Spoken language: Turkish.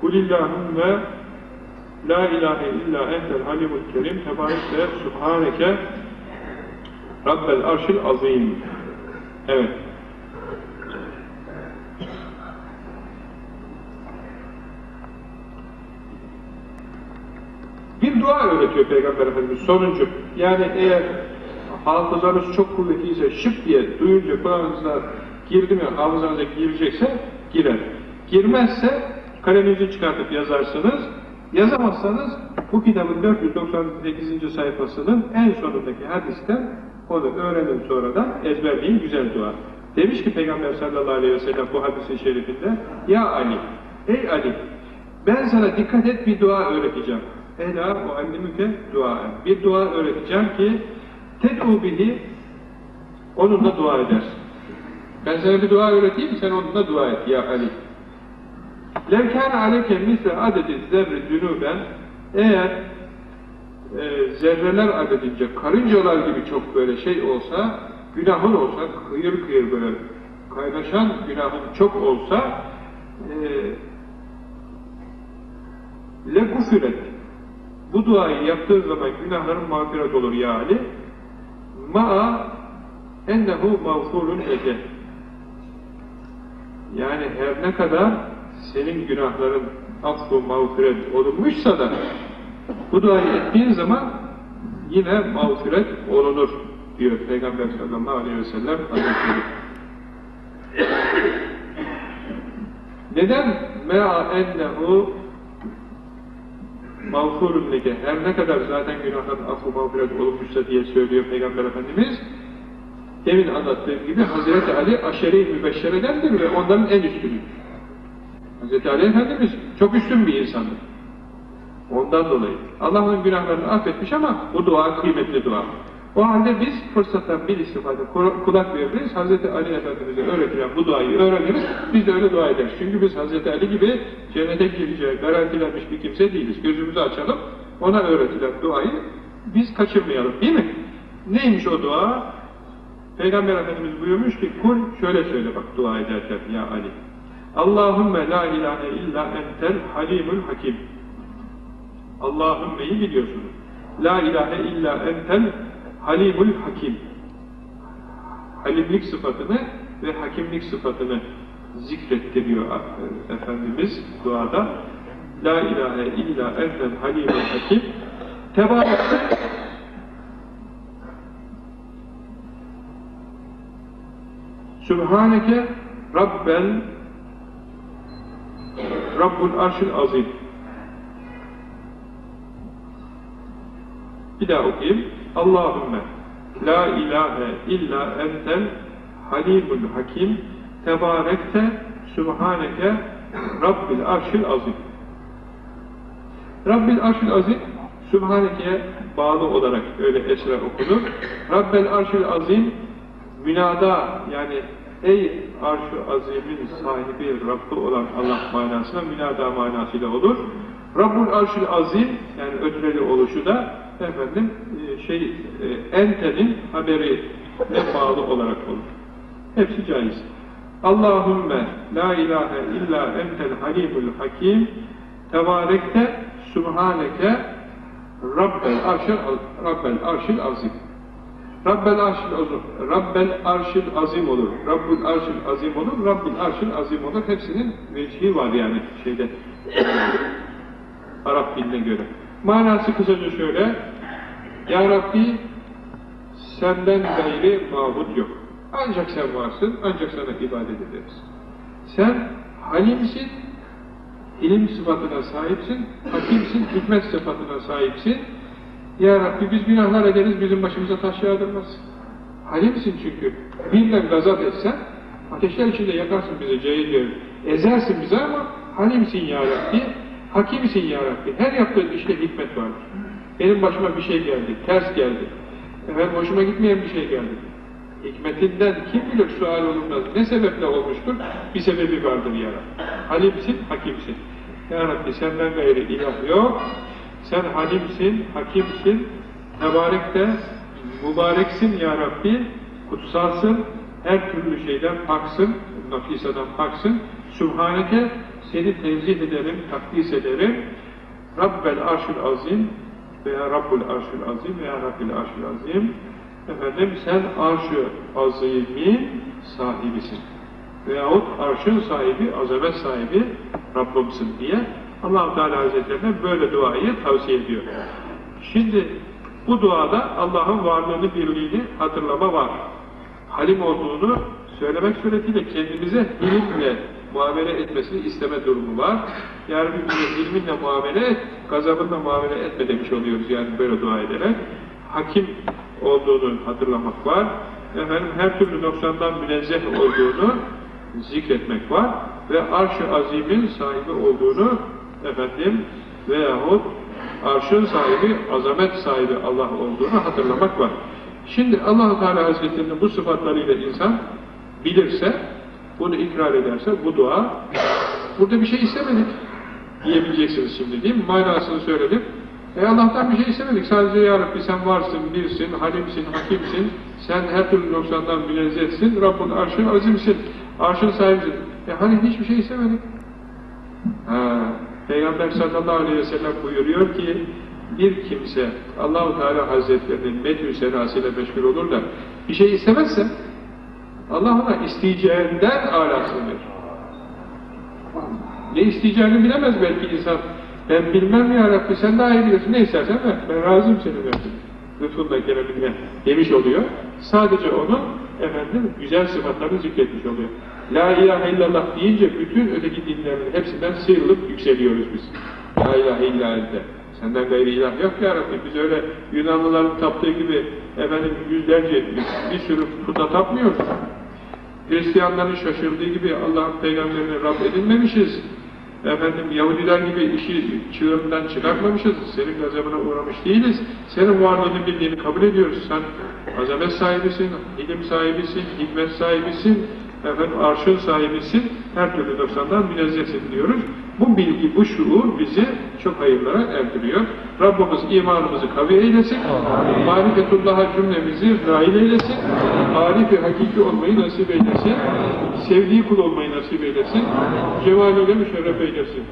Kulillahümme La ilahe illa entel halimul kerim tebareke subhaneke Rabbel arşil azim. Evet. Bir dua öğretiyor Peygamber Efendimiz sonuncu. Yani eğer hafızanız çok kuvvetliyse şıp diye duyunca Kur'an'ınıza girdi mi, hafızanıza girecekse girer. Girmezse kaleminizi çıkartıp yazarsınız. Yazamazsanız bu kitabın 498. sayfasının en sonundaki hadisten onu öğrenin sonradan ezberleyin güzel dua. Demiş ki Peygamber sallallahu aleyhi ve sellem bu hadisi şerifinde Ya Ali, ey Ali ben sana dikkat et bir dua öğreteceğim. Ela muallimüke dua. Bir dua öğreteceğim ki ted'u bihi onunla dua edersin. Ben sana bir dua öğreteyim, sen onunla dua et ya Ali. Levkâne aleyke misle adedi zerri cünüben eğer e, zerreler adedince karıncalar gibi çok böyle şey olsa, günahın olsa, kıyır kıyır böyle kaynaşan günahın çok olsa e, le gufiret bu duayı yaptığı zaman günahların mağfiret olur ya Ali. ma'a ennehu mağfurun ece yani her ne kadar senin günahların affı mağfiret olunmuşsa da bu duayı ettiğin zaman yine mağfiret olunur diyor Peygamber sallallahu aleyhi ve sellem Hazretleri. Neden mea ennehu mağfurun leke her ne kadar zaten günahların affı mağfiret olunmuşsa diye söylüyor Peygamber Efendimiz demin anlattığım gibi Hazreti Ali aşere-i mübeşşeredendir ve onların en üstünü. Hazreti Ali Efendimiz çok üstün bir insandır. Ondan dolayı. Allah onun günahlarını affetmiş ama bu dua kıymetli dua. O halde biz fırsattan bir istifade kulak veririz, Hazreti Ali Efendimiz'e öğretilen bu duayı öğreniriz, biz de öyle dua ederiz. Çünkü biz Hazreti Ali gibi cennete gireceği garantilenmiş bir kimse değiliz. Gözümüzü açalım, ona öğretilen duayı biz kaçırmayalım değil mi? Neymiş o dua? Peygamber Efendimiz buyurmuş ki, kul şöyle söyle bak dua ederken ya Ali. Allahümme la ilahe illa entel halimul hakim. Allahümme'yi biliyorsunuz. La ilahe illa entel halimul hakim. Halimlik sıfatını ve hakimlik sıfatını zikrettiriyor Efendimiz duada. La ilahe illa entel halimul hakim. Tebarek Sübhaneke Rabbel Rabbul Arşil Azim Bir daha okuyayım. Allahümme La ilahe illa entel halimul hakim tebarekte sübhaneke Rabbil arşil azim Rabbil arşil azim Sübhaneke'ye bağlı olarak öyle esra okunur. Rabbel arşil azim münada yani ey arş-ı azimin sahibi Rabbı olan Allah manasına münada manasıyla olur. Rabbul arşil azim yani ötüreli oluşu da efendim şey entenin haberi ne bağlı olarak olur. Hepsi caiz. Allahümme la ilahe illa entel halimul hakim tebarekte subhaneke rabbel arşil rabbel arşil azim Rabbel arşil azim, Rabbel arşil azim olur, Rabbul arşil azim olur, Rabbul arşil azim olur. Hepsinin vecihi var yani şeyde, Arap diline göre. Manası kısaca şöyle, Ya Rabbi senden gayri mabut yok. Ancak sen varsın, ancak sana ibadet ederiz. Sen halimsin, ilim sıfatına sahipsin, hakimsin, hikmet sıfatına sahipsin, ya Rabbi biz günahlar ederiz, bizim başımıza taş yağdırmaz. Halimsin çünkü. Birle gazap etsen, ateşler içinde yakarsın bizi cehil görür. Ezersin bizi ama halimsin ya Rabbi, hakimsin ya Rabbi. Her yaptığın işte hikmet vardır. Benim başıma bir şey geldi, ters geldi. Efendim hoşuma gitmeyen bir şey geldi. Hikmetinden kim bilir sual olunmaz. Ne sebeple olmuştur? Bir sebebi vardır ya Rabbi. Halimsin, hakimsin. Ya Rabbi senden gayrı ilah yok. Sen halimsin, hakimsin, tebarek de mübareksin ya Rabbi, kutsalsın, her türlü şeyden paksın, nafisadan paksın. Sübhaneke, seni tenzih ederim, takdis ederim. Rabbel arşül azim veya Rabbul arşül azim veya Rabbil arşül azim. Efendim sen arşı azimin sahibisin. Veyahut arşın sahibi, azamet sahibi Rabbimsin diye allah Teala Hazretlerine böyle duayı tavsiye ediyor. Şimdi bu duada Allah'ın varlığını, birliğini hatırlama var. Halim olduğunu söylemek suretiyle kendimize ilimle muamele etmesini isteme durumu var. Yani bize ilminle muamele et, gazabınla muamele etme demiş oluyoruz yani böyle dua ederek. Hakim olduğunu hatırlamak var. Efendim her türlü noksandan münezzeh olduğunu zikretmek var. Ve arş-ı azimin sahibi olduğunu efendim veyahut arşın sahibi, azamet sahibi Allah olduğunu hatırlamak var. Şimdi allah Teala Hazretleri'nin bu sıfatlarıyla insan bilirse, bunu ikrar ederse bu dua, burada bir şey istemedik diyebileceksiniz şimdi değil mi? Manasını söyledim. E Allah'tan bir şey istemedik. Sadece Ya Rabbi sen varsın, birsin, halimsin, hakimsin. Sen her türlü noksandan münezzehsin. Rabbin arşın azimsin. Arşın sahibisin. E hani hiçbir şey istemedik. Ha, Peygamber sallallahu aleyhi ve sellem buyuruyor ki bir kimse Allahu Teala Hazretlerinin medhü senasıyla meşgul olur da bir şey istemezse Allah ona isteyeceğinden alasını. Ne isteyeceğini bilemez belki insan. Ben bilmem ya Rabbi sen daha iyi biliyorsun. Ne istersen ver. Ben razıyım senin versin. Lütfunla keremine demiş oluyor. Sadece onu efendim güzel sıfatlarını zikretmiş oluyor. La ilahe illallah deyince bütün öteki dinlerin hepsinden sıyrılıp yükseliyoruz biz. La ilahe illallah. Senden gayri ilah yok ya Rabbi. Biz öyle Yunanlıların taptığı gibi efendim yüzlerce bir sürü puta tapmıyoruz. Hristiyanların şaşırdığı gibi Allah'ın peygamberini Rab edinmemişiz. Efendim Yahudiler gibi işi çığırından çıkartmamışız. Senin gazabına uğramış değiliz. Senin varlığını bildiğini kabul ediyoruz. Sen azamet sahibisin, ilim sahibisin, hikmet sahibisin, efendim arşın sahibisin, her türlü noksandan münezzehsin diyoruz. Bu bilgi, bu şuur bizi çok hayırlara erdiriyor. Rabbimiz imanımızı kavi eylesin. Marifetullah'a cümlemizi nail eylesin. Arifi hakiki olmayı nasip eylesin. Sevdiği kul olmayı nasip eylesin. Cemaliyle müşerref eylesin.